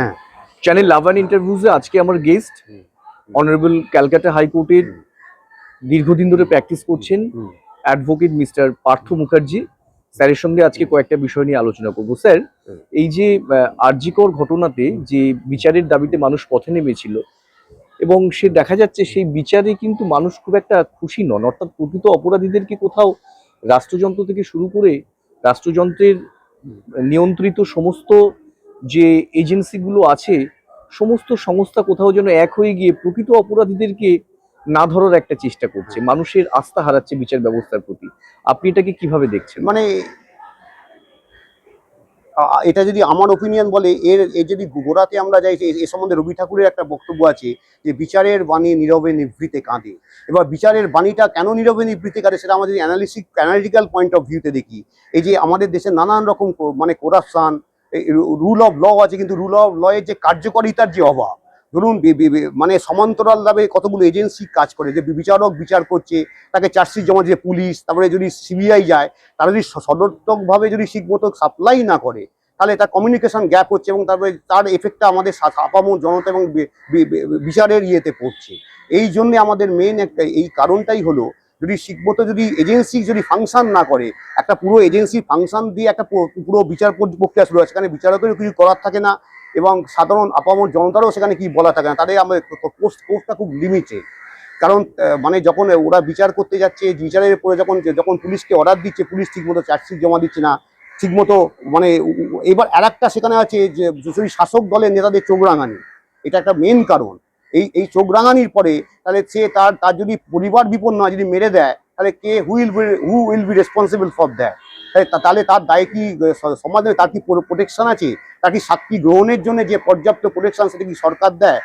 হ্যাঁ। Channel love and ইন্টারভিউজে আজকে আমার গেস্ট। অনারেবল ক্যালকাটা হাইকোর্টের দীর্ঘদিন ধরে প্র্যাকটিস করছেন অ্যাডভোকেট মিস্টার পার্থ মুখার্জি। স্যারের সঙ্গে আজকে কয়েকটা বিষয় নিয়ে আলোচনা করব। স্যার এই যে আরজিকর ঘটনাতে যে বিচারের দাবিতে মানুষ পথে নেমেছিল এবং সে দেখা যাচ্ছে সেই বিচারে কিন্তু মানুষ খুব একটা খুশি নন। অর্থাৎ প্রকৃত অপরাধীদেরকে কোথাও রাষ্ট্রযন্ত্র থেকে শুরু করে রাষ্ট্রযন্ত্রের নিয়ন্ত্রিত সমস্ত যে এজেন্সিগুলো আছে সমস্ত সংস্থা কোথাও যেন এক হয়ে গিয়ে প্রকৃত অপরাধীদেরকে না ধরার একটা চেষ্টা করছে। মানুষের আস্থা হারাচ্ছে বিচার ব্যবস্থার প্রতি। আপনি এটাকে কীভাবে দেখছেন? মানে এটা যদি আমার ওপিনিয়ন বলে এর এর যদি গোড়াতে আমরা যাই এ- এ সম্বন্ধে রবি ঠাকুরের একটা বক্তব্য আছে যে বিচারের বাণী নীরবে নিভৃতে কাঁদে। এবার বিচারের বাণীটা কেন নীরবে নিভৃতে কাঁদে সেটা আমাদের অ্যানালিসিক অ্যানালিটিক্যাল পয়েন্ট অফ ভিউতে দেখি। এই যে আমাদের দেশে নানান রকম মানে করাপশান রুল অফ ল আছে, কিন্তু রুল অফ ল এর যে কার্যকারিতার যে অভাব, ধরুন মানে সমান্তরালভাবে কতগুলো এজেন্সি কাজ করে, যে বিচারক বিচার করছে, তাকে চার্জশিট জমা দিয়ে পুলিশ, তারপরে যদি সিবিআই যায়, তারা যদি সদর্থকভাবে যদি ঠিকমতো সাপ্লাই না করে, তাহলে তার কমিউনিকেশন গ্যাপ হচ্ছে এবং তারপরে তার এফেক্টটা আমাদের আপামর জনতা এবং বিচারের ইয়েতে পড়ছে। এই জন্যে আমাদের মেন একটা, এই কারণটাই হলো যদি ঠিকমতো যদি এজেন্সি যদি ফাংশন না করে, একটা পুরো এজেন্সি ফাংশন দিয়ে একটা পুরো বিচার প্রক্রিয়া শুরু হয়, সেখানে বিচারকেরও কিছু করার থাকে না এবং সাধারণ আপামর জনতারও সেখানে কি বলা থাকে না, তাদের আমাদের পোস্ট পোস্টটা খুব লিমিটেড কারণ মানে যখন ওরা বিচার করতে যাচ্ছে, বিচারের পরে যখন যখন পুলিশকে অর্ডার দিচ্ছে, পুলিশ ঠিকমতো চার্জশিট জমা দিচ্ছে না, ঠিকমতো মানে এবার আর সেখানে আছে যে শাসক দলের নেতাদের চোখ রাঙানি, এটা একটা মেন কারণ। এই এই চোখ রাঙানির পরে তাহলে সে তার তার যদি পরিবার বিপন্ন যদি মেরে দেয়, তাহলে কে who'll who will be responsible for that তাহলে তার দায় কি সমাজে তার কি প্রোটেকশন আছে? তার কি সাক্ষী গ্রহণের জন্য যে পর্যাপ্ত প্রোটেকশন সেটা কি সরকার দেয়?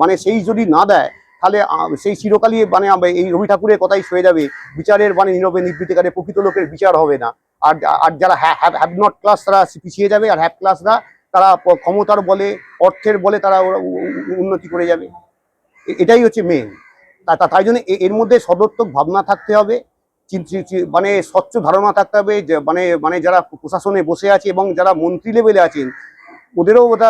মানে সেই যদি না দেয়, তাহলে সেই চিরকালই মানে এই রবি ঠাকুরের কথাই সয়ে যাবে। বিচারের মানে নীরবে নিবৃত্তিকারে প্রকৃত লোকের বিচার হবে না। আর আর যারা হ্যাভ নট ক্লাস তারা পিছিয়ে যাবে, আর হ্যাভ ক্লাসরা তারা ক্ষমতার বলে, অর্থের বলে তারা উন্নতি করে যাবে। এটাই হচ্ছে মেন তাই জন্য এর মধ্যে সদর্থক ভাবনা থাকতে হবে মানে স্বচ্ছ ধারণা থাকতে হবে মানে মানে যারা প্রশাসনে বসে আছে এবং যারা মন্ত্রী লেভেলে আছেন, ওদেরও ওটা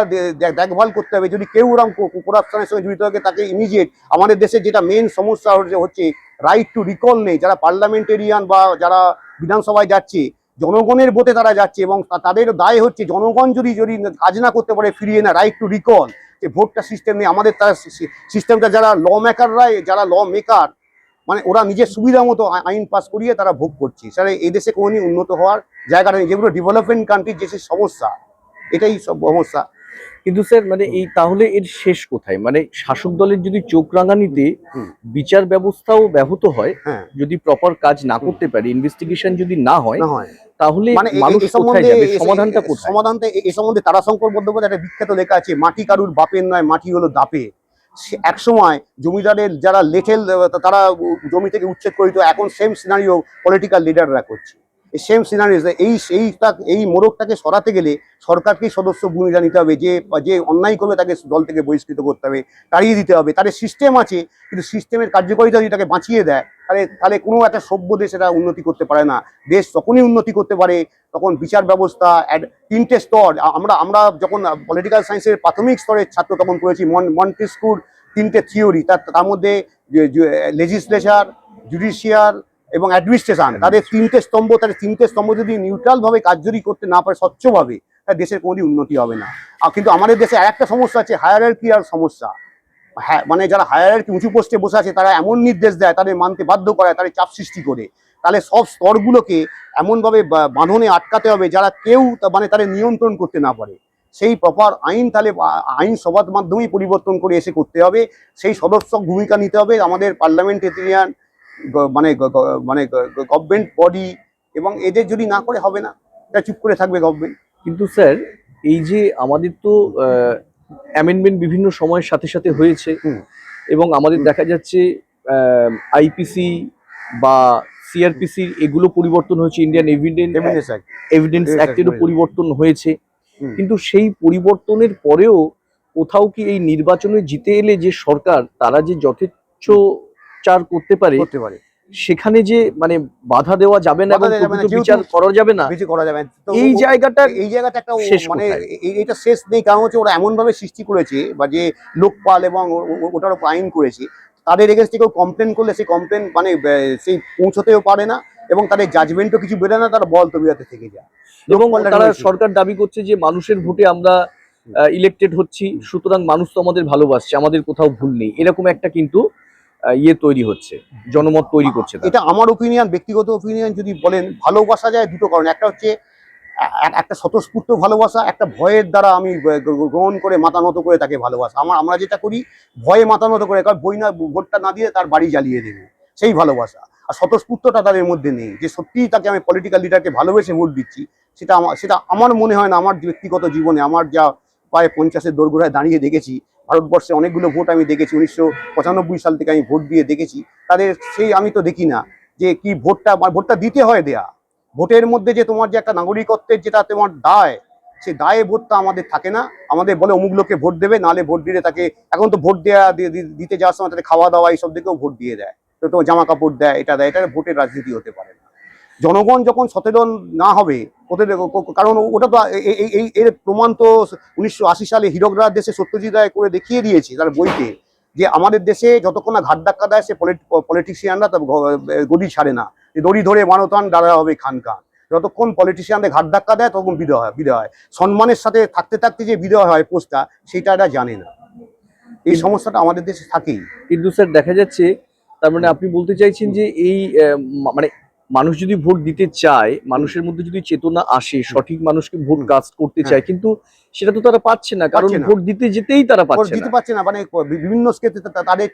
দেখভাল করতে হবে। যদি কেউ ওরকম করাপশনের সঙ্গে জড়িত থাকে, তাকে ইমিডিয়েট আমাদের দেশে যেটা মেন সমস্যা হচ্ছে রাইট টু রিকল নেই। যারা পার্লামেন্টেরিয়ান বা যারা বিধানসভায় যাচ্ছে জনগণের ভোটে তারা যাচ্ছে এবং তাদের দায় হচ্ছে জনগণ যদি যদি কাজ না করতে পারে ফিরিয়ে না রাইট টু রিকল যে ভোটটা সিস্টেম নেই আমাদের তারা সিস্টেমটা যারা ল মেকাররা যারা ল মেকার মানে ওরা নিজের সুবিধা মতো আইন পাস করিয়ে তারা ভোগ করছে। স্যার এই দেশে কোনোদিন উন্নত হওয়ার জায়গাটা নেই। যেগুলো ডেভেলপমেন্ট কান্ট্রির যে সমস্যা, এটাই সব সমস্যা। কিন্তু স্যার মানে এই তাহলে এর শেষ কোথায়? মানে শাসক দলের যদি চোখ রাঙানিতে বিচার ব্যবস্থাও ব্যাহত হয় হ্যাঁ। যদি প্রপার কাজ না করতে পারে ইনভেস্টিগেশন যদি না হয় তাহলে মানে মানুষ কোথায় যাবে? সমাধানটা কোথায়? সমাধানটা এ- এ সম্বন্ধে তারাশঙ্কর বন্দ্যোপাধ্যায় একটা বিখ্যাত লেখা আছে মাটি কারুর বাপের নয় মাটি হলো দাপে। সে- একসময় জমিদারের যারা লেঠেল তারা জমি থেকে উচ্ছেদ করিত এখন সেম সিনারিও পলিটিক্যাল লিডাররা করছে। এই সেম সিনারিও এই এই এই মোড়কটাকে সরাতে গেলে সরকারকেই সদস্য ভূমিকা নিতে হবে, যে যে অন্যায় করবে তাকে দল থেকে বহিষ্কৃত করতে হবে, তাড়িয়ে দিতে হবে। তাদের সিস্টেম আছে, কিন্তু সিস্টেমের কার্যকারিতা যদি তাকে বাঁচিয়ে দেয়, তাহলে তাহলে কোনো একটা সভ্য দেশ এটা উন্নতি করতে পারে না। দেশ তখনই উন্নতি করতে পারে, তখন বিচার ব্যবস্থা তিনটে স্তর আমরা আমরা যখন পলিটিক্যাল সায়েন্সের প্রাথমিক স্তরের ছাত্র তখন পড়েছি মন, মন্টেস্কুর তিনটে থিওরি তার তার মধ্যে লেজিসলেচার জুডিশিয়াল এবং অ্যাডমিনিস্ট্রেশন তাদের তিনটে স্তম্ভ তাদের তিনটে স্তম্ভ যদি নিউট্রাল ভাবে কার্যকরী করতে না পারে স্বচ্ছভাবে তাহলে দেশের কোনোদিন উন্নতি হবে না। আর কিন্তু আমাদের দেশে আর একটা সমস্যা আছে হায়ারার্কি আর সমস্যা। হ্যাঁ মানে যারা হায়ারার্কি উঁচু পোস্টে বসে আছে তারা এমন নির্দেশ দেয় তাদের মানতে বাধ্য করায় তাদের চাপ সৃষ্টি করে। তাহলে সব স্তরগুলোকে এমনভাবে বাঁধনে আটকাতে হবে যারা কেউ মানে তাদের নিয়ন্ত্রণ করতে না পারে। সেই প্রপার আইন তাহলে আইন সভার মাধ্যমেই পরিবর্তন করে এসে করতে হবে। সেই সদস্য ভূমিকা নিতে হবে। আমাদের পার্লামেন্টেরিয়ান মানে মানে গভর্নমেন্ট বডি এবং এদের যদি না করে হবে না এটা চুপ করে থাকবে গভর্নমেন্ট কিন্তু স্যার এই যে আমাদের তো অ্যামেন্ডমেন্ট বিভিন্ন সময়ের সাথে সাথে হয়েছে এবং আমাদের দেখা যাচ্ছে আইপিসি বা সিআরপিসি এগুলো পরিবর্তন হয়েছে ইন্ডিয়ান এভিডেন্স এভিডেন্স অ্যাক্টেরও পরিবর্তন হয়েছে। কিন্তু সেই পরিবর্তনের পরেও কোথাও কি এই নির্বাচনে জিতে এলে যে সরকার তারা যে যথেচ্ছ চার করতে পারে করতে পারে। সেখানে যে মানে বাধা দেওয়া যাবে না এবং প্রকৃত বিচার করা যাবে না বেশি করা যাবে না। এই জায়গাটা এই জায়গাটা একটা মানে এটা শেষ নেই কারণ হচ্ছে ওরা এমন ভাবে সৃষ্টি করেছে বা যে লোকপাল এবং ওটার উপর আইন করেছে তাদের এগেনস্টে কেউ কমপ্লেন করলে সেই কমপ্লেন মানে সেই পৌঁছতেও পারে না এবং তাদের জাজমেন্টও কিছু বেরোয় না তারা বল তবিয়াতে থেকে যায়। এবং তারা সরকার দাবি করছে যে মানুষের ভোটে আমরা ইলেক্টেড হচ্ছি সুতরাং মানুষ তো আমাদের ভালোবাসছে আমাদের কোথাও ভুল নেই এরকম একটা কিন্তু ইয়ে তৈরি হচ্ছে, জনমত তৈরি করছে এটা আমার ওপিনিয়ন ব্যক্তিগত ওপিনিয়ন যদি বলেন, ভালোবাসা যায় দুটো কারণ। একটা হচ্ছে একটা স্বতঃস্ফূর্ত ভালোবাসা, একটা ভয়ের দ্বারা আমি গ্রহণ করে মাথা নত করে তাকে ভালোবাসা। আমার আমরা যেটা করি, ভয়ে মাথা নত করে, কারণ বই না, ভোটটা না দিয়ে তার বাড়ি জ্বালিয়ে দেবে। সেই ভালোবাসা। আর স্বতঃস্ফূর্তটা তাদের মধ্যে নেই। যে সত্যিই তাকে আমি পলিটিক্যাল লিডারকে ভালোবেসে ভোট দিচ্ছি, সেটা আমার সেটা আমার মনে হয় না, আমার ব্যক্তিগত জীবনে, আমার যা প্রায় পঞ্চাশের দোরগোড়ায় দাঁড়িয়ে দেখেছি ভারতবর্ষে অনেকগুলো ভোট আমি দেখেছি, উনিশশো পঁচানব্বই সাল থেকে আমি ভোট দিয়ে দেখেছি। তাদের সেই আমি তো দেখি না যে কি ভোটটা মানে ভোটটা দিতে হয় দেয়া। ভোটের মধ্যে যে তোমার যে একটা নাগরিকত্বের যেটা তোমার দায়, সে দায়ে ভোটটা আমাদের থাকে না। আমাদের বলে অমুক লোককে ভোট দেবে নালে ভোট দিলে তাকে, এখন তো ভোট দেওয়া দিতে যাওয়ার সময় তাদের খাওয়া দাওয়া এইসব দিকেও ভোট দিয়ে দেয়। তো তোমার জামা কাপড় দেয়, এটা দেয়, এটা ভোটের রাজনীতি হতে পারে না। জনগণ যখন সচেতন না হবে ওদের কারণ ওটা তো এই এর প্রমাণ তো উনিশশো আশি সালে হীরকরার দেশে সত্যজিৎ রায় করে দেখিয়ে দিয়েছে তার বইতে যে আমাদের দেশে যতক্ষণ না ঘাট ধাক্কা দেয় সে পলিটিশিয়ানরা তার গদি ছাড়ে না। দড়ি ধরে মানতান দাঁড়া হবে খান খান। যতক্ষণ পলিটিশিয়ানদের ঘাট ধাক্কা দেয় তখন বিদয় হয় বিদয় হয়। সম্মানের সাথে থাকতে থাকতে যে বিদয় হয় পোস্টটা সেটা এরা জানে না। এই সমস্যাটা আমাদের দেশে থাকেই। কিন্তু স্যার দেখা যাচ্ছে তার মানে আপনি বলতে চাইছেন যে এই মানে মানুষ যদি ভোট দিতে চায় মানুষের মধ্যে যদি চেতনা আসে সঠিক মানুষকে ভোট। কাস্ট করতে হ্যাঁ। চায় কিন্তু সেটা তো তারা পাচ্ছে না কারণ ভোট দিতে যেতেই তারা পাচ্ছে দিতে পারছে না মানে বিভিন্ন ক্ষেত্রে তাদের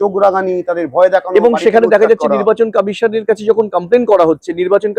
চোখ রাগানি তাদের ভয় দেখানো এবং সেখানে দেখা যাচ্ছে নির্বাচন কমিশনের কাছে যখন কমপ্লেন করা হচ্ছে নির্বাচন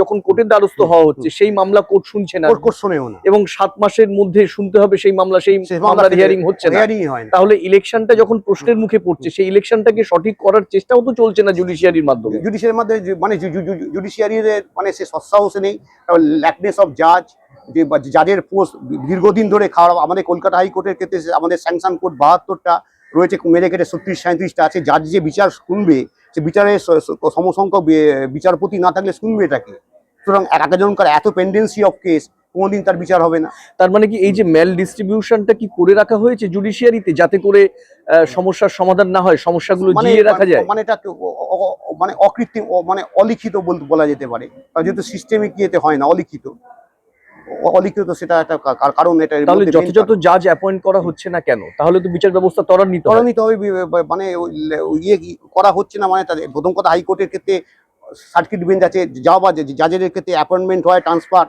যখন কোর্টের দ্বারস্থ হওয়া হচ্ছে সেই মামলা কোর্ট শুনছে না। কোর্ট শোনেও না। এবং সাত মাসের মধ্যে শুনতে হবে সেই মামলা সেই মামলার হিয়ারিং হচ্ছে হয় না। তাহলে ইলেকশনটা যখন প্রশ্নের মুখে পড়ছে সেই ইলেকশনটাকে সঠিক করার চেষ্টাও তো চলছে না জুডিশিয়ারির মাধ্যমে। জুডিশিয়ারির মাধ্যমে মানে জুডিশিয়ারির মানে সে সৎসাহসে নেই। ল্যাকনেস অফ জাজ, যে জাজের পোস্ট দীর্ঘদিন ধরে খারাপ আমাদের কলকাতা হাইকোর্টের ক্ষেত্রে আমাদের স্যাংশন কোর্ট বাহাত্তরটা রয়েছে, মেরে কেটে ছত্রিশ সাঁত্রিশটা আছে। জাজ যে বিচার শুনবে, সে স- সমসংখ্যক বিচারপতি না থাকলে শুনবে এটাকে। সুতরাং এক একজনকার এত পেন্ডেন্সি অফ কেস কোনোদিন তার বিচার হবে না। তার মানে কি এই যে ম্যাল ডিস্ট্রিবিউশনটা কি করে রাখা হয়েছে জুডিশিয়ারিতে যাতে করে সমস্যার সমাধান না হয় সমস্যাগুলো মানে জিয়ে রাখা যায়? মানে এটা মানে অকৃত্রিম মানে অলিখিত বলা যেতে পারে। কারণ যেহেতু সিস্টেমিক ইয়েতে হয় না অলিখিত। অলিখিত সেটা একটা কারণ এটা তাহলে যথাযথ জাজ অ্যাপয়েন্ট করা হচ্ছে না কেন? তাহলে তো বিচার ব্যবস্থা ত্বরান্বিত হবে মানে ইয়ে করা হচ্ছে না মানে তাদের প্রথম কথা হাইকোর্টের ক্ষেত্রে সার্কিট বেঞ্চ আছে যা বা জাজের ক্ষেত্রে অ্যাপয়েন্টমেন্ট হয় ট্রান্সফার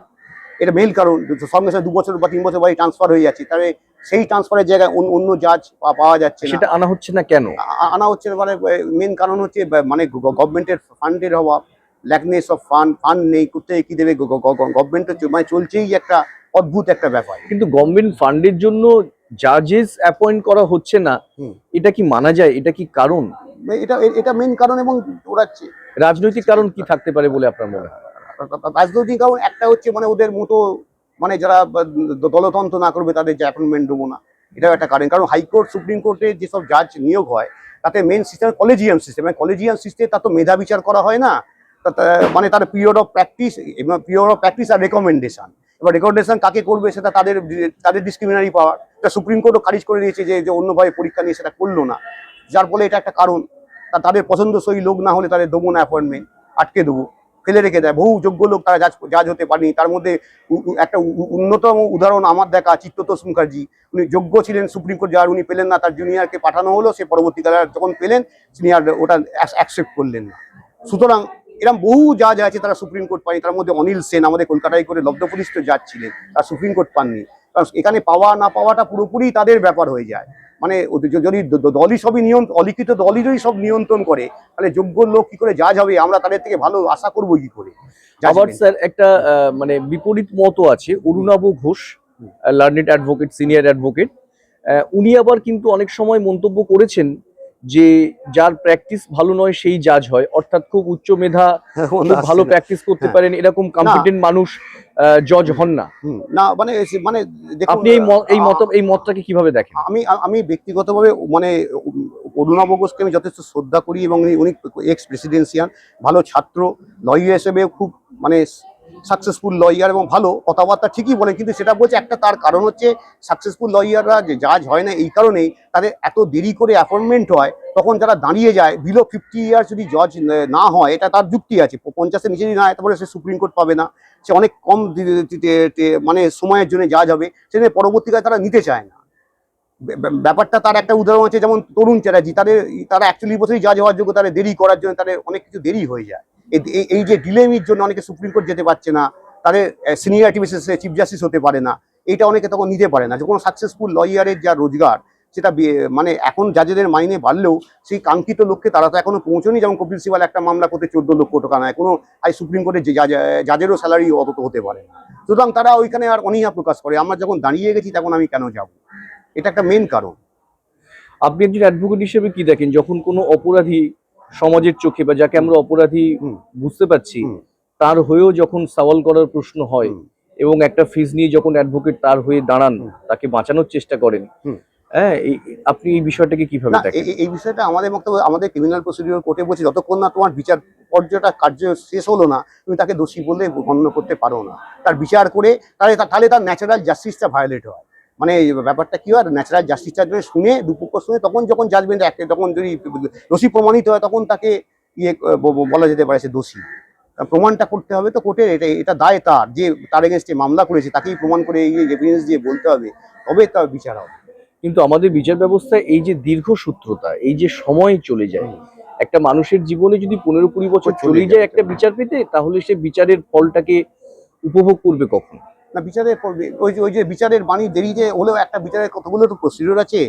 এটা মেইল কারণ। সঙ্গে সঙ্গে দু বছর বা তিন বছর বাড়ি ট্রান্সফার হয়ে যাচ্ছে। তাহলে সেই ট্রান্সফারের জায়গায় অন্য- জাজ পাওয়া যাচ্ছে সেটা আনা হচ্ছে না কেন? আনা হচ্ছে মানে মেন কারণ হচ্ছে মানে গভর্নমেন্টের ফান্ডের অভাব ল্যাকনেস অফ ফান্ড ফান্ড নেই কোথায় কি দেবে গভর্নমেন্ট মানে চলছেই একটা অদ্ভুত একটা ব্যাপার। কিন্তু গভর্নমেন্ট ফান্ডের জন্য জাজেস অ্যাপয়েন্ট করা হচ্ছে না এটা কি মানা যায়? এটা কি কারণ? এটা এটা মেন কারণ এবং ওরা রাজনৈতিক কারণ কি থাকতে পারে বলে আপনার মনে হয়? রাজনৈতিক কারণ একটা হচ্ছে মানে ওদের মতো মানে যারা দলতন্ত্র না করবে তাদের যে অ্যাপয়েন্টমেন্ট দেবো না। এটাও একটা কারণ। কারণ হাইকোর্ট সুপ্রিম কোর্টে যেসব জাজ নিয়োগ হয় তাতে মেন সিস্টেম কলেজিয়াম সিস্টেম মানে কলেজিয়াম সিস্টেম তা তো মেধা বিচার করা হয় না। মানে তার period of practice period of practice R recommendation এবার রেকমেন্ডেশন কাকে করবে সেটা তাদের তাদের ডিসক্রিমিনারি পাওয়ার এটা সুপ্রিম কোর্টও খারিজ করে দিয়েছে যে যে অন্যভাবে পরীক্ষা নিয়ে সেটা করল না। যার ফলে এটা একটা কারণ। তা তাদের পছন্দসই লোক না হলে তাদের দেবো না অ্যাপয়েন্টমেন্ট আটকে দেবো। ফেলে রেখে দেয়। বহু যোগ্য লোক তারা জাজ জাজ হতে পারেনি। তার মধ্যে একটা উন্নতম উদাহরণ আমার দেখা চিত্ততোষ মুখার্জি উনি যোগ্য ছিলেন সুপ্রিম কোর্ট যার, উনি পেলেন না, তার জুনিয়রকে পাঠানো হলো। সে পরবর্তীকালে যখন পেলেন, তিনি আর ওটা অ্যাকসেপ্ট করলেন না। সুতরাং এরকম বহু জাজ আছে তারা সুপ্রিম কোর্ট পায়নি। তার মধ্যে অনিল সেন আমাদের কলকাতায় করে লব্ধপরিষ্ঠ জাজ ছিলেন। তারা সুপ্রিম কোর্ট পাননি। কারণ এখানে পাওয়া না পাওয়াটা পুরোপুরি তাদের ব্যাপার হয়ে যায়। মানে যদি দলই সবই নিয়ন্ত্রণ অলিখিত দলই যদি সব নিয়ন্ত্রণ করে তাহলে যোগ্য লোক কি করে জাজ হবে? আমরা তাদের থেকে ভালো আশা করব কি করে? আবার স্যার একটা মানে বিপরীত মতো আছে। Arunava Ghosh. Learned advocate senior advocate উনি আবার কিন্তু অনেক সময় মন্তব্য করেছেন যে যার প্র্যাকটিস ভালো নয় সেই জাজ হয়। অর্থাৎ খুব উচ্চ মেধা খুব ভালো প্র্যাকটিস করতে হ্যাঁ। পারেন এরকম কম্পিটেন্ট মানুষ। জজ হন না। না মানে মানে দেখুন, আপনি এই এই মত এই মতটাকে কীভাবে দেখেন? আমি আমি ব্যক্তিগতভাবে মানে অরুণাব ঘোষকে আমি যথেষ্ট শ্রদ্ধা করি এবং উনি- উনি এক্স প্রেসিডেন্সিয়ান ভালো ছাত্র লয়ার হিসেবে খুব মানে সাকসেসফুল লয়ার এবং ভালো কথাবার্তা ঠিকই বলেন কিন্তু সেটা বলছে একটা তার কারণ হচ্ছে সাকসেসফুল লয়াররা যে জাজ হয় না এই কারণেই তাদের এত দেরি করে অ্যাপয়েন্টমেন্ট হয়, তখন যারা দাঁড়িয়ে যায় বিলো ফিফটি ইয়ার্স যদি জজ না হয়, এটা তার যুক্তি আছে পঞ্চাশের নিচে যদি না হয় তারপরে সে সুপ্রিম কোর্ট পাবে না। সে অনেক কম মানে সময়ের জন্য জাজ হবে সেখানে পরবর্তীকালে তারা নিতে চায় না। ব্য- ব্য- ব্যাপারটা তার একটা উদাহরণ আছে, যেমন তরুণ চ্যাটার্জি, তাদের, তারা একচল্লিশ বছরই জাজ হওয়ার যোগ্য তাদের দেরি করার জন্য তাদের অনেক কিছু দেরি হয়ে যায়। এই- যে ডিলেমির জন্য অনেকে সুপ্রিম কোর্ট যেতে পারছে না, তাদের সিনিয়রিটি বেসিসে চিফ জাস্টিস হতে পারে না, এটা অনেকে তখন নিতে পারে না। যে কোনো সাকসেসফুল লয়ারের যা রোজগার, সেটা মানে এখন জাজেদের মাইনে বাড়লেও সেই কাঙ্ক্ষিত লক্ষ্যে তারা তো এখনও পৌঁছনি যেমন কপিল সিবাল একটা মামলা করতে চোদ্দ লক্ষ টাকা নেয়। কোনো হাই সুপ্রিম কোর্টের যে জাজ- জাজেরও স্যালারি অত হতে পারে সুতরাং তারা ওইখানে আর অনীহা প্রকাশ করে। আমরা যখন দাঁড়িয়ে গেছি, তখন আমি কেন যাব? এটা একটা মেন কারণ। আপনি একজন অ্যাডভোকেট হিসেবে কি দেখেন? যখন কোনো অপরাধী সমাজের চোখে বা যাকে আমরা অপরাধী বুঝতে পারছি তার হয়েও যখন সওয়াল করার প্রশ্ন হয় এবং একটা ফিজ নিয়ে যখন অ্যাডভোকেট তার হয়ে দাঁড়ান তাকে বাঁচানোর চেষ্টা করেন। হ্যাঁ আপনি এই বিষয়টাকে কীভাবে দেখেন? এই বিষয়টা আমাদের বক্তব্য আমাদের ক্রিমিনাল প্রসিডিওর কোর্টে বলছি যতক্ষণ না তোমার বিচার পর্যটা কার্য শেষ হলো না তুমি তাকে দোষী বলে গণ্য করতে পারো না। তার বিচার করে তাহলে তাহলে তার ন্যাচারাল জাস্টিসটা ভায়োলেট হয়। মানে ব্যাপারটা কি হয় ন্যাচারাল জাস্টিসটা যদি শুনে দুপক্ষ শুনে তখন যখন জাজমেন্ট একটা তখন যদি দোষী প্রমাণিত হয় তখন তাকে ইয়ে বলা যেতে পারে সে দোষী। প্রমাণটা করতে হবে তো কোর্টের এটা এটা দায় তার যে তার এগেনস্টে মামলা করেছে তাকেই প্রমাণ করে এই এভিডেন্স দিয়ে বলতে হবে তবে তার বিচার হবে। কিন্তু আমাদের বিচার ব্যবস্থায় এই যে দীর্ঘ সূত্রতা এই যে সময় চলে যায় একটা মানুষের জীবনে যদি পনেরো কুড়ি বছর চলে। যায় একটা বিচার পেতে তাহলে সে বিচারের ফলটাকে উপভোগ করবে কখন? না বিচারের ওই যে ওই যে বিচারের বাণী দেরিতে হলেও একটা বিচারের কতগুলো তো প্রসিডিওর আছে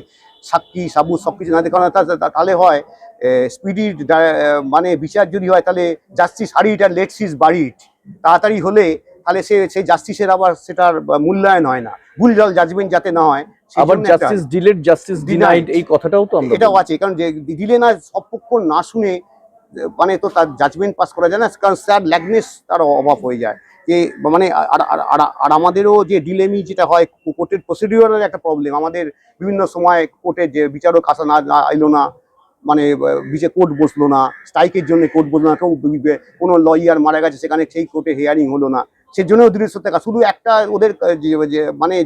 সাক্ষী সাবুত সব কিছু না তা- তাহলে হয় স্পিডি মানে বিচার যদি হয় তাহলে জাস্টিস হারিট আর লেট সিজ বাড়িট তাড়াতাড়ি হলে তাহলে সে সেই জাস্টিসের আবার সেটার মূল্যায়ন হয় না। ভুল জল জাজমেন্ট যাতে না হয় আবার জাস্টিস ডিলেড জাস্টিস ডিনাইড এই কথাটাও তো এটাও আছে কারণ যে দিলে না সব পক্ষ না শুনে মানে তো তার জাজমেন্ট পাস করা যায় না, কারণ স্যার ল্যাগনেস তার অভাব হয়ে যায়। যে মানে আর আমাদেরও যে ডিলেমি যেটা হয় কোর্টের প্রসিডিওরের একটা প্রবলেম আমাদের বিভিন্ন সময় কোর্টে যে বিচারক আসা না এলো না মানে বিচার কোর্ট বসল না স্ট্রাইকের জন্য কোর্ট বসল না, কেউ কোনো লয়ার মারা গেছে, সেখানে সেই কোর্টে হিয়ারিং হলো না। সেজন্যও দৃশ্য থাকা শুধু একটা ওদের, যে- মানে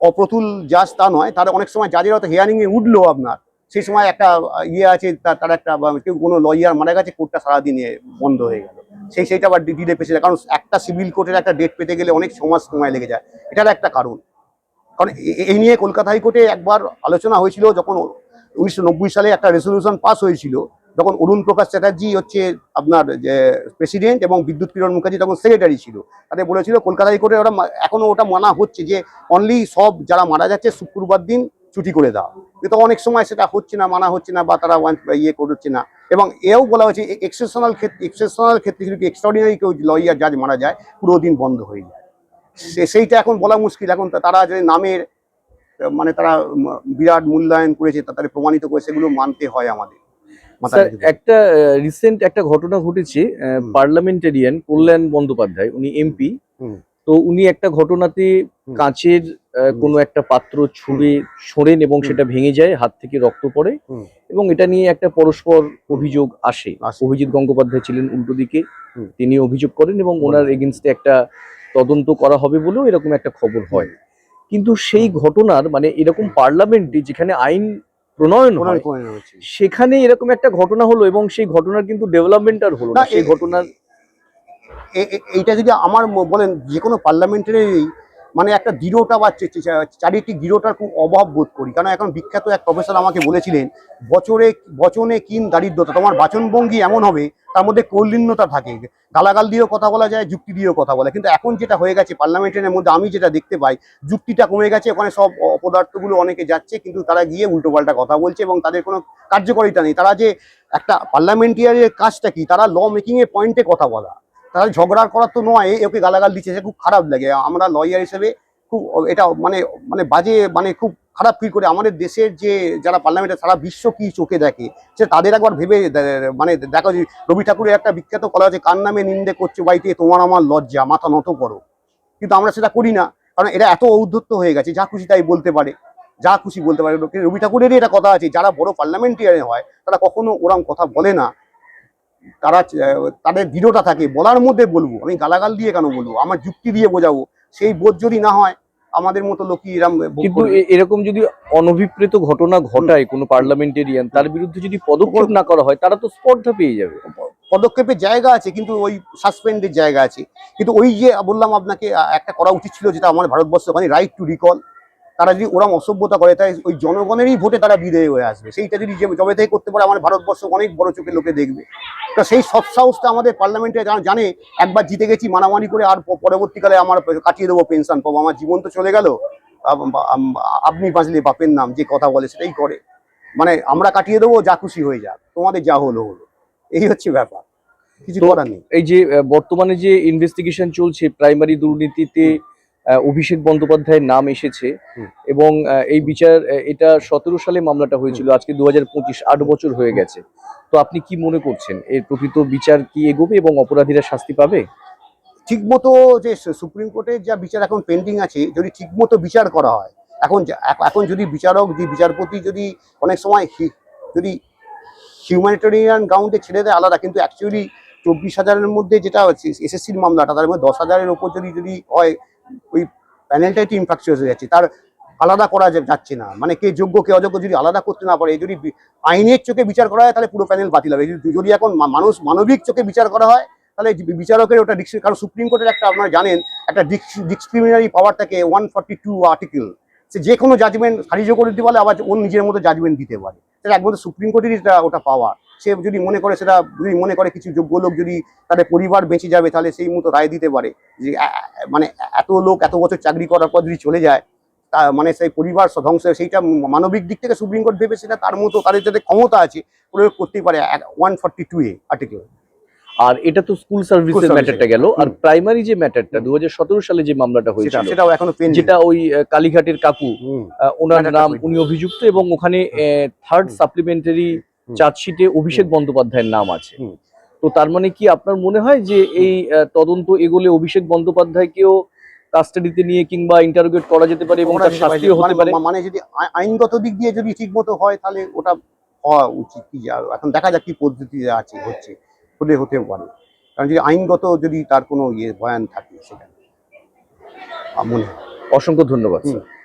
অপ্রতুল জাজ তা নয়, তারা অনেক সময় জাজের হয়তো হিয়ারিংয়ে উঠল আপনার। সেই সময় একটা ইয়ে আছে তার একটা কেউ কোনো লয়ার মারা গেছে কোর্টটা সারাদিনে বন্ধ হয়ে গেল। সেই, সেইটা আবার ডিলে পেছে যায়। কারণ একটা সিভিল কোর্টের একটা ডেট পেতে গেলে অনেক সময় সময় লেগে যায়। এটার একটা কারণ। কারণ এই নিয়ে কলকাতা হাইকোর্টে একবার আলোচনা হয়েছিল, যখন উনিশশো নব্বই সালে একটা রেজলিউশন পাস হয়েছিল, যখন অরুণ প্রকাশ চ্যাটার্জি হচ্ছে আপনার, যে প্রেসিডেন্ট এবং বিদ্যুৎ কিরণ মুখার্জি তখন সেক্রেটারি ছিল। তাদের বলেছিল, কলকাতা হাইকোর্টে ওরা মা- এখনও ওটা মানা হচ্ছে যে অনলি সব যারা মারা যাচ্ছে শুক্রবার দিন ছুটি করে দাও। কিন্তু অনেক সময় সেটা হচ্ছে না মানা হচ্ছে না বা তারা ওয়ান- ইয়ে করছে না। এবং এও বলা হয়েছে এক্সেপশনাল ক্ষেত্রে এক্সেপশনাল ক্ষেত্রে যদি এক্সট্রাঅর্ডিনারি কেউ লয়ার জাজ মারা যায় পুরো দিন বন্ধ হয়ে যায়। সে- সেইটা এখন বলা মুশকিল। এখন তারা যে নামের মানে তারা বিরাট মূল্যায়ন করেছে তা তারা প্রমাণিত করে সেগুলো মানতে হয় আমাদের। একটা রিসেন্ট একটা ঘটনা ঘটেছে পার্লামেন্টেরিয়ান কল্যাণ বন্দ্যোপাধ্যায় উনি এমপি। তো উনি একটা ঘটনাতে কাঁচের কোনো একটা পাত্র ছুঁড়ে ছোড়েন এবং সেটা ভেঙে যায় হাত থেকে রক্ত পড়ে। এবং এটা নিয়ে একটা পরস্পর অভিযোগ আসে। অভিজিৎ গঙ্গোপাধ্যায় ছিলেন উল্টো দিকে। তিনি অভিযোগ করেন এবং ওনার এগেনস্টে একটা তদন্ত করা হবে বলেও এরকম একটা খবর হয়। কিন্তু সেই ঘটনার মানে এরকম পার্লামেন্টে যেখানে আইন প্রণয়ন। সেখানে এরকম একটা ঘটনা হলো এবং সেই ঘটনার কিন্তু ডেভেলপমেন্ট আর হলো না। সেই ঘটনার এইটা যদি আমার বলেন যে কোনো পার্লামেন্টারি মানে একটা দৃঢ়তা বা চারিটি দৃঢ়তার খুব অভাব বোধ করি। কারণ এখন বিখ্যাত এক প্রফেসর আমাকে বলেছিলেন, বছরে, বচনে কিন দারিদ্রতা, তোমার বাচনভঙ্গি এমন হবে, তার মধ্যে কৌলিন্যতা থাকে। গালাগাল দিয়েও কথা বলা যায়, যুক্তি দিয়েও কথা বলা কিন্তু এখন যেটা হয়ে গেছে, পার্লামেন্টের মধ্যে আমি যেটা দেখতে পাই, যুক্তিটা কমে গেছে, ওখানে সব অপদার্থগুলো অনেকে যাচ্ছে, কিন্তু তারা গিয়ে উল্টোপাল্টা কথা বলছে এবং তাদের কোনো কার্যকারিতা নেই। তারা যে একটা পার্লামেন্টারিয়ারের কাজটা কি? তারা ল মেকিংয়ের পয়েন্টে কথা বলা। তারা ঝগড়া করার তো নয় ওকে গালাগাল দিচ্ছে, সে খুব খারাপ লাগে। আমরা লয়ার হিসেবে খুব, এটা মানে মানে বাজে মানে খুব খারাপ ফিল করে। আমাদের দেশের যে, যারা পার্লামেন্টে সারা বিশ্ব কি চোখে দেখে, সে তাদের একবার ভেবে মানে দেখো যে, রবি ঠাকুরের একটা বিখ্যাত কলা আছে, কার নামে নিন্দে করছ বাড়িতে, তোমার আমার লজ্জা, মাথা নত করো। কিন্তু আমরা সেটা করি না, কারণ এটা এত ঔদ্ধত্য হয়ে গেছে, যা খুশি তাই বলতে পারে, যা খুশি বলতে পারে। রবি ঠাকুরেরই এটা কথা আছে, যারা বড় পার্লামেন্টারিয়ান হয়, তারা কখনো ওরম কথা বলে না। তারা তাদের দৃঢ়তা থাকে বলার মধ্যে বলব। আমি গালাগাল দিয়ে কেন বলব? আমার যুক্তি দিয়ে বোঝাবো। সেই বোধ যদি না হয় আমাদের মতো লোকই ভোগ কিন্তু এরকম যদি অনভিপ্রেত ঘটনা ঘটায় কোনো পার্লামেন্টেরিয়ান তার বিরুদ্ধে যদি পদক্ষেপ না করা হয় তারা তো স্পর্ধা পেয়ে যাবে। পদক্ষেপের জায়গা আছে কিন্তু ওই সাসপেন্ডের জায়গা আছে। কিন্তু ওই যে বললাম আপনাকে একটা করা উচিত ছিল যেটা আমার ভারতবর্ষ মানে রাইট টু রিকল তারা যদি ওরম অসভ্যতা করে তাই ওই জনগণেরই ভোটে তারা বিদেয় হয়ে আসবে। সেইটা যদি যে জবে থেকে করতে পারে আমার ভারতবর্ষ অনেক বড় চোখে লোকে দেখবে। তা সেই সৎ সাহসটা আমাদের পার্লামেন্টে যারা জানে একবার জিতে গেছি মানামানি করে আর পরবর্তীকালে আমার কাটিয়ে দেবো পেনশন পাবো। আমার জীবন তো চলে গেল। আপনি বাঁচলে বাপের নাম যে কথা বলে সেটাই করে। মানে আমরা কাটিয়ে দেবো যা খুশি হয়ে যাক। তোমাদের যা হলো হলো। এই হচ্ছে ব্যাপার। কিছু করার নেই। এই যে বর্তমানে যে ইনভেস্টিগেশন চলছে প্রাইমারি দুর্নীতিতে অভিষেক বন্দ্যোপাধ্যায়ের নাম এসেছে এবং এই বিচার এটা সতেরো সালে মামলাটা হয়েছিল আজকে দু হাজার পঁচিশ আট বছর হয়ে গেছে। তো আপনি কি মনে করছেন এর প্রকৃত বিচার কি এগোবে এবং অপরাধীরা শাস্তি পাবে? ঠিকমতো যে সুপ্রিম কোর্টের যা বিচার এখন পেন্ডিং আছে যদি ঠিকমতো বিচার করা হয় এখন এখন যদি বিচারক যে বিচারপতি যদি অনেক সময় যদি হিউম্যানিটেরিয়ান গ্রাউন্ডে ছেড়ে দেয় আলাদা কিন্তু অ্যাকচুয়ালি চব্বিশ হাজারের মধ্যে যেটা এসএসসির মামলাটা তার মধ্যে দশ হাজারের ওপর যদি যদি হয় ওই প্যানেলটাই তো ইনফ্রাকচার হয়ে যাচ্ছে। তার আলাদা করা যাচ্ছে না। মানে কে যোগ্য, কে অযোগ্য যদি আলাদা করতে না পারে, যদি আইনের চোখে বিচার করা হয়, তাহলে পুরো প্যানেল বাতিল হবে। যদি- এখন মানুষ মানবিক চোখে বিচার করা হয়, তাহলে বিচারকের ওটা ডিক্স কারণ সুপ্রিম কোর্টের একটা আপনারা জানেন, একটা ডিসক্রিমিনারি পাওয়ার থাকে ওয়ান ফর্টি টু আর্টিকেল সে যে কোনো জাজমেন্ট খারিজও করে দিতে পারে, আবার ওর নিজের মতো জাজমেন্ট দিতে পারে। সেটা একমাত্র সুপ্রিম কোর্টেরই ওটা পাওয়ার সে যদি মনে করে সেটা যদি মনে করে কিছু যোগ্য লোক যদি তাদের পরিবার বেঁচে যাবে তাহলে সেই মতো রায় দিতে পারে। যে মানে এত লোক এত বছর চাকরি করার পর যদি চলে যায় তা মানে সেই পরিবার ধ্বংস সেইটা মানবিক দিক থেকে সুপ্রিম কোর্ট ভেবে সেটা তার মতো তাদের যাতে ক্ষমতা আছে প্রয়োগ করতেই পারে one forty two A article আর এটা তো স্কুল সার্ভিসের ম্যাটারটা গেল। আর প্রাইমারি যে ম্যাটারটা দু হাজার সতেরো সালে যে মামলাটা হয়েছিল সেটাও এখনও যেটা ওই কালীঘাটের কাকু ওনার নাম উনি অভিযুক্ত এবং ওখানে থার্ড সাপ্লিমেন্টারি। চার্জশিটে অভিষেক বন্দ্যোপাধ্যায়ের নাম আছে। তো তার মানে কি আপনার মনে হয় যে এই তদন্ত এগোলে অভিষেক বন্দ্যোপাধ্যায়কেও কাস্টাডিতে নিয়ে কিংবা ইন্টারোগেট করা যেতে পারে এবং তার শাস্তিও হতে পারে। মানে- মানে যদি আইনগত দিক দিয়ে যদি ঠিক মতো হয় তাহলে ওটা হওয়া উচিত কি যা- এখন দেখা যাক কি পদ্ধতি আছে হচ্ছে। হলে হতে পারে। কারণ যদি আইনগত যদি তার কোনো ইয়ে বয়ান থাকে সেখানে। মনে অসংখ্য ধন্যবাদ স্যার।